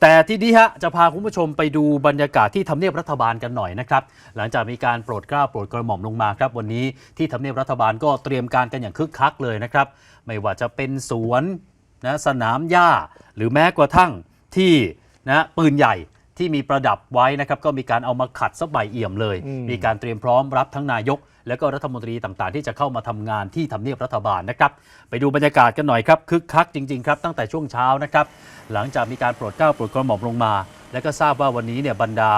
แต่ทีนี้ฮะจะพาคุณผู้ชมไปดูบรรยากาศที่ทำเนียบรัฐบาลกันหน่อยนะครับ หลังจากมีการโปรดเกล้าโปรดกระหม่อมลงมาครับ วันนี้ที่ทำเนียบรัฐบาลก็เตรียมการกันอย่างคึกคักเลยนะครับ ไม่ว่าจะเป็นสวนนะสนามหญ้า หรือแม้กระทั่งที่นะปืนใหญ่ที่มีประดับไว้นะครับ ก็มีการเอามาขัดสบใบเอี่ยมเลยอืมมีการเตรียมพร้อมรับทั้งนายก และก็รัฐมนตรีต่างๆ ที่จะเข้ามาทำงานที่ทำเนียบรัฐบาลนะครับ ไปดูบรรยากาศกันหน่อยครับคึกคักจริงๆครับตั้งแต่ช่วงเช้านะครับ หลังจากมีการโปรดเกล้าโปรดกระหม่อมลงมา และก็ทราบว่าวันนี้เนี่ยบรรดา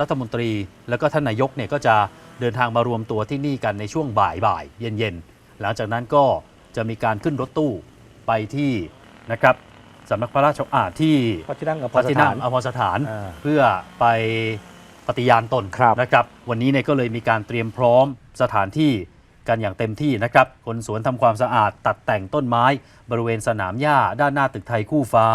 รัฐมนตรี แล้วก็ท่านนายกเนี่ยก็จะเดินทางมารวมตัวที่นี่กันในช่วงบ่ายบ่ายๆเย็นๆหลังจากนั้นก็จะมีการขึ้นรถตู้ไปที่นะครับสำนักพระราชอาที่พระที่นั่งกับพระที่นั่งสอภรสถานอ่าเพื่อไป ปฏิญาณตนครับนะครับ วันนี้เนี่ยก็เลยมีการเตรียมพร้อมสถานที่กันอย่างเต็มที่นะครับ คนสวนทำความสะอาดตัดแต่งต้นไม้ บริเวณสนามหญ้า ด้านหน้าตึกไทยคู่ฟ้า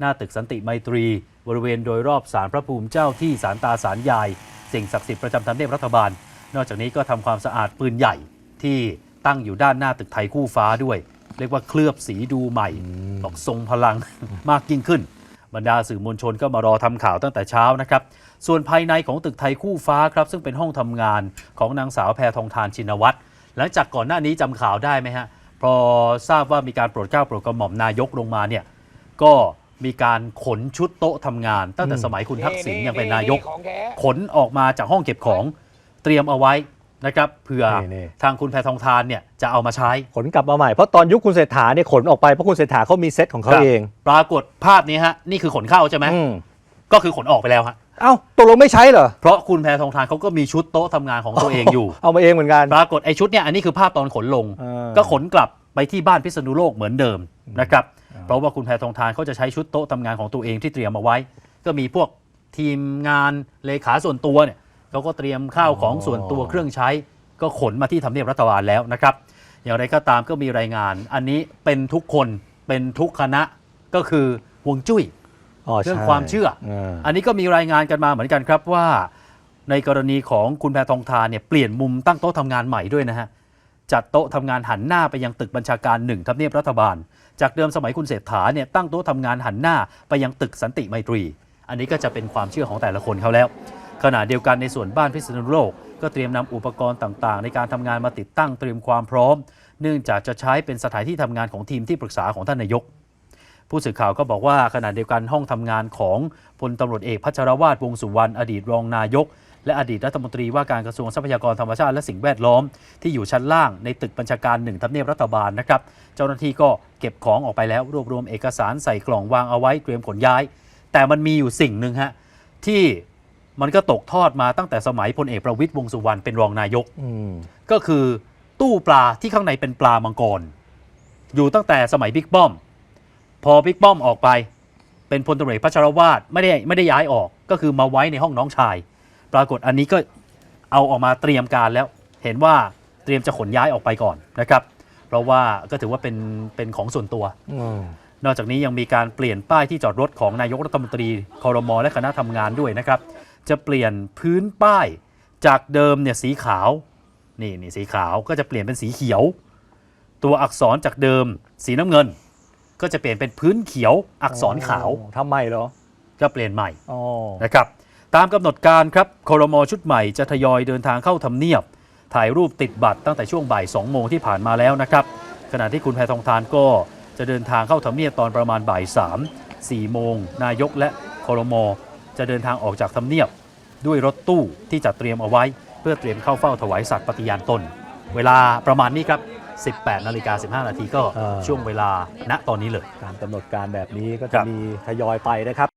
หน้าตึกสันติไมตรี บริเวณโดยรอบศาลพระภูมิเจ้าที่ศาลตาศาลยาย สิ่งศักดิ์สิทธิ์ประจำทำเนียบรัฐบาล นอกจากนี้ก็ทำความสะอาดปืนใหญ่ที่ตั้งอยู่ด้านหน้าตึกไทยคู่ฟ้าด้วย เรียกว่าเคลือบสีดูใหม่บอกทรงพลังมากยิ่งขึ้น บรรดาสื่อมวลชนก็มารอทำข่าวตั้งแต่เช้านะครับ ส่วนภายในของตึกไทยคู่ฟ้าครับ ซึ่งเป็นห้องทำงานของนางสาวแพทองทานชินวัตรหลังจากก่อนหน้านี้จำข่าวได้ไหมฮะพอทราบว่ามีการโปรดเกล้าโปรดกระหม่อมนายกลงมาเนี่ยก็มีการขนชุดโต๊ะทำงาน ตั้งแต่สมัยคุณทักษิณยังเป็นนายกของแท้ขนออกมาจากห้องเก็บของเตรียมเอาไว้ นะครับเผื่อนี่ทางคุณแพทองทานเนี่ยจะเอามาใช้ขนกลับมาใหม่ เพราะตอนยุคคุณเศรษฐาเนี่ยขนออกไปเพราะคุณเศรษฐาเขามีเซตของเขาครับเองปรากฏภาพนี้ฮะนี่คือขนเข้าใช่ไหมอืมก็คือขนออกไปแล้วฮะเอ้าตกลงไม่ใช้เหรอเพราะคุณแพทองทานเขาก็มีชุดโต๊ะทำงานของตัวเองอยู่ เอามาเองเหมือนกัน ปรากฏไอ้ชุดเนี่ยอันนี้คือภาพตอนขนลง เออ ก็ขนกลับไปที่บ้านพิษณุโลกเหมือนเดิมนะครับเพราะว่าคุณแพทองทานเขาจะใช้ชุดโต๊ะทำงานของตัวเองที่เตรียมเอาไว้ ก็มีพวกทีมงานเลขาส่วนตัวเนี่ย เขาก็เตรียมข้าวของส่วนตัวเครื่องใช้ ก็ขนมาที่ทำเนียบรัฐบาลแล้วนะครับ อย่างไรก็ตามก็มีรายงาน อันนี้เป็นทุกคนเป็นทุกคณะก็คือฮวงจุ้ยอ๋อเรื่องใช่ความเชื่อาอันนี้ก็มีรายงานกันมาเหมือนกันครับว่า ในกรณีของคุณแพทองทานเนี่ยเปลี่ยนมุมตั้งโต๊ะทำงานใหม่ด้วยนะฮะจัดโต๊ะทำงานหันหน้าไปยังตึกบัญชาการหนึ่งทำเนียบรัฐบาล จากเดิมสมัยคุณเศรษฐาเนี่ยตั้งโต๊ะทำงานหันหน้าไปยังตึกสันติไมตรี อันนี้ก็จะเป็นความเชื่อของแต่ละคนเขาแล้ว ขณะเดียวกันในส่วนบ้านพิษณุโลก ก็เตรียมนำอุปกรณ์ต่างๆ ในการทำงานมาติดตั้งเตรียมความพร้อม เนื่องจากจะใช้เป็นสถานที่ทำงานของทีมที่ปรึกษาของท่านนายก ผู้สื่อข่าวก็บอกว่าขณะเดียวกันห้องทำงานของพลตำรวจเอกพัชรวาทวงสุวรรณอดีตรองนายก และอดีตรัฐมนตรีว่าการกระทรวงทรัพยากรธรรมชาติและสิ่งแวดล้อม ที่อยู่ชั้นล่างในตึกบัญชาการหนึ่งทำเนียบรัฐบาลนะครับเจ้าหน้าที่ก็เก็บของออกไปแล้วรวบรวมเอกสารใส่กล่องวางเอาไว้เตรียมขนย้าย แต่มันมีอยู่สิ่งหนึ่งฮะที่ มันก็ตกทอดมาตั้งแต่สมัยพลเอกประวิตยวงษ์สุวรรณเป็นรองนายกอืมก็คือตู้ปลาที่ข้างในเป็นปลามังกร อยู่ตั้งแต่สมัยบิ๊กป้อม พอบิ๊กป้อมออกไป เป็นพลตำรวจเอกพัชรวาทไม่ได้ไม่ได้ย้ายออก ก็คือมาไว้ในห้องน้องชาย ปรากฏอันนี้ก็เอาออกมาเตรียมการแล้ว เห็นว่าเตรียมจะขนย้ายออกไปก่อนนะครับ เพราะว่าก็ถือว่าเป็นเป็นของส่วนตัวอืมนอกจากนี้ยังมีการเปลี่ยนป้ายที่จอดรถของนายกรัฐมนตรีคอรมอและคณะทำงานด้วยนะครับ จะเปลี่ยนพื้นป้ายจากเดิมเนี่ยสีขาวนี่นี่สีขาวก็จะเปลี่ยนเป็นสีเขียว ตัวอักษรจากเดิมสีน้ำเงิน ก็จะเปลี่ยนเป็นพื้นเขียวอักษรขาวทำไมเหรอก็เปลี่ยนใหม่อ๋อนะครับตามกำหนดการครับคอรมอชุดใหม่จะทยอยเดินทางเข้าทำเนียบ ถ่ายรูปติดบัตรตั้งแต่ช่วงบ่าย2โมงที่ผ่านมาแล้วนะครับขณะที่คุณแพทองทานก็จะเดินทางเข้าทำเนียบตอนประมาณบ่าย3 4โมงนายกและคอรมอจะเดินทางออกจากทำเนียบ ด้วยรถตู้ที่จัดเตรียมเอาไว้ เพื่อเตรียมเข้าเฝ้าถวายสัตย์ปฏิญาณตน เวลาประมาณนี้ครับ 18นาฬิกา15 นาทีก็ช่วงเวลาณตอนนี้เลย ตามกำหนดการแบบนี้ก็ครัจะบมีทยอยไปนะครับ